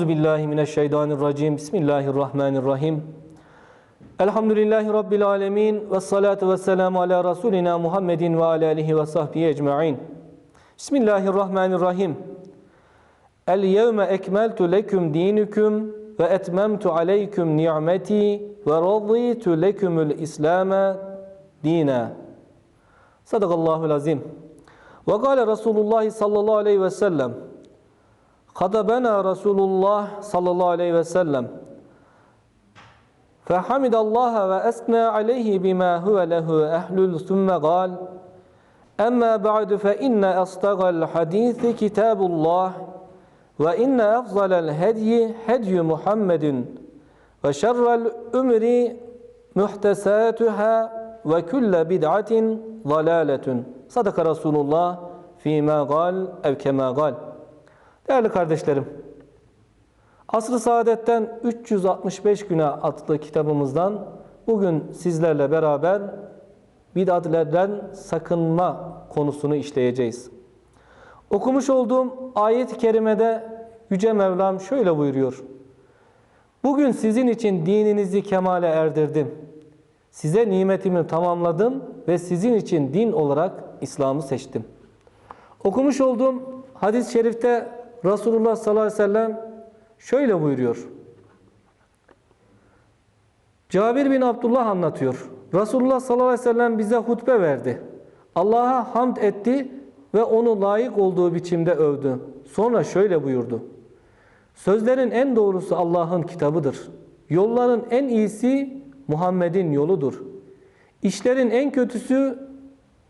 Euzu billahi mineşşeytanirracim. Bismillahirrahmanirrahim. Elhamdülillahi rabbil alamin ve salatu vesselamu ala rasulina Muhammedin ve ala alihi ve sahbihi ecmaîn. Bismillahirrahmanirrahim. El yevme ekmeltu leküm dinüküm ve etmemtu aleyküm ni'meti ve raditu lekümül İslame dina. Sadakallahul azim. Ve gâle Resulullah sallallahu aleyhi ve sellem Kadabena Resulullah sallallahu aleyhi ve sellem فحمد الله وأثنى عليه بما هو له أهل ثم قال أما بعد فإن أصدق الحديث كتاب الله وإن أفضل الهدي هدي محمد وشر الأمر محتساتها وكل بدعة ضلالة. صدق رسول الله فيما قال أو كما قال. Değerli kardeşlerim, Asr-ı Saadet'ten 365 güne adlı kitabımızdan bugün sizlerle beraber bid'atlerden sakınma konusunu işleyeceğiz. Okumuş olduğum ayet-i kerimede Yüce Mevlam şöyle buyuruyor. Bugün sizin için dininizi kemale erdirdim. Size nimetimi tamamladım ve sizin için din olarak İslam'ı seçtim. Okumuş olduğum hadis-i şerifte Resulullah sallallahu aleyhi ve sellem şöyle buyuruyor. Cabir bin Abdullah anlatıyor. Resulullah sallallahu aleyhi ve sellem bize hutbe verdi. Allah'a hamd etti ve onu layık olduğu biçimde övdü. Sonra şöyle buyurdu. Sözlerin en doğrusu Allah'ın kitabıdır. Yolların en iyisi Muhammed'in yoludur. İşlerin en kötüsü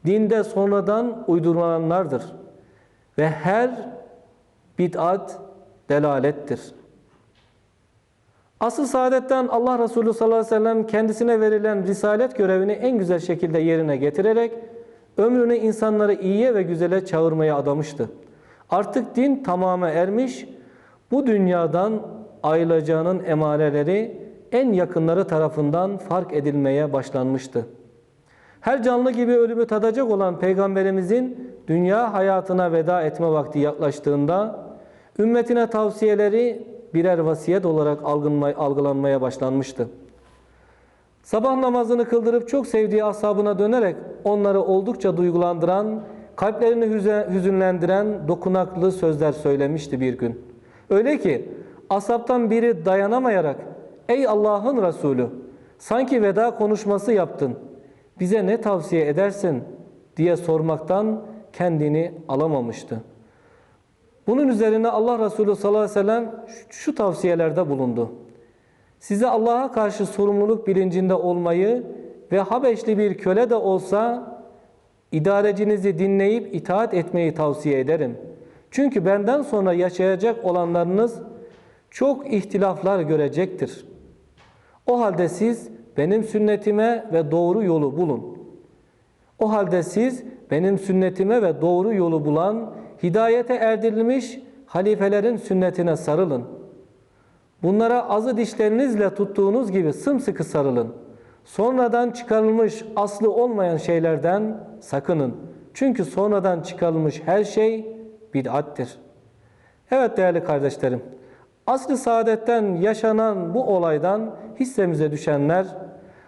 dinde sonradan uydurulanlardır. Ve her bid'at delalettir. Asıl saadetten Allah Resulü sallallahu aleyhi ve sellem kendisine verilen risalet görevini en güzel şekilde yerine getirerek ömrünü insanları iyiye ve güzele çağırmaya adamıştı. Artık din tamamı ermiş, bu dünyadan ayrılacağının emareleri en yakınları tarafından fark edilmeye başlanmıştı. Her canlı gibi ölümü tadacak olan Peygamberimizin dünya hayatına veda etme vakti yaklaştığında ümmetine tavsiyeleri birer vasiyet olarak algılanmaya başlanmıştı. Sabah namazını kıldırıp çok sevdiği ashabına dönerek onları oldukça duygulandıran, kalplerini hüzünlendiren dokunaklı sözler söylemişti bir gün. Öyle ki ashabtan biri dayanamayarak ''Ey Allah'ın Resulü sanki veda konuşması yaptın, bize ne tavsiye edersin?'' diye sormaktan kendini alamamıştı. Bunun üzerine Allah Resulü sallallahu aleyhi ve sellem şu tavsiyelerde bulundu. Size Allah'a karşı sorumluluk bilincinde olmayı ve Habeşli bir köle de olsa idarecinizi dinleyip itaat etmeyi tavsiye ederim. Çünkü benden sonra yaşayacak olanlarınız çok ihtilaflar görecektir. O halde siz benim sünnetime ve doğru yolu bulun. O halde siz benim sünnetime ve doğru yolu bulan hidayete erdirilmiş halifelerin sünnetine sarılın. Bunlara azı dişlerinizle tuttuğunuz gibi sımsıkı sarılın. Sonradan çıkarılmış aslı olmayan şeylerden sakının. Çünkü sonradan çıkarılmış her şey bid'attir. Evet değerli kardeşlerim, aslı saadetten yaşanan bu olaydan hissemize düşenler,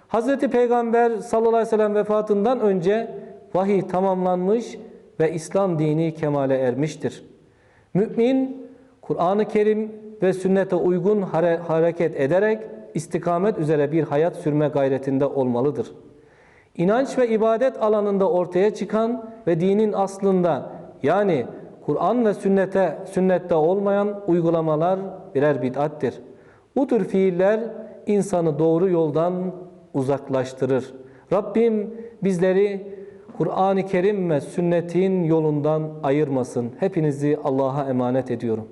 Hz. Peygamber sallallahu aleyhi ve sellem vefatından önce vahiy tamamlanmış ve İslam dini kemale ermiştir. Mümin, Kur'an-ı Kerim ve sünnete uygun hare hareket ederek istikamet üzere bir hayat sürme gayretinde olmalıdır. İnanç ve ibadet alanında ortaya çıkan ve dinin aslında yani Kur'an ve sünnete sünnette olmayan uygulamalar birer bid'attir. Bu tür fiiller insanı doğru yoldan uzaklaştırır. Rabbim bizleri Kur'an-ı Kerim ve sünnetin yolundan ayırmasın. Hepinizi Allah'a emanet ediyorum.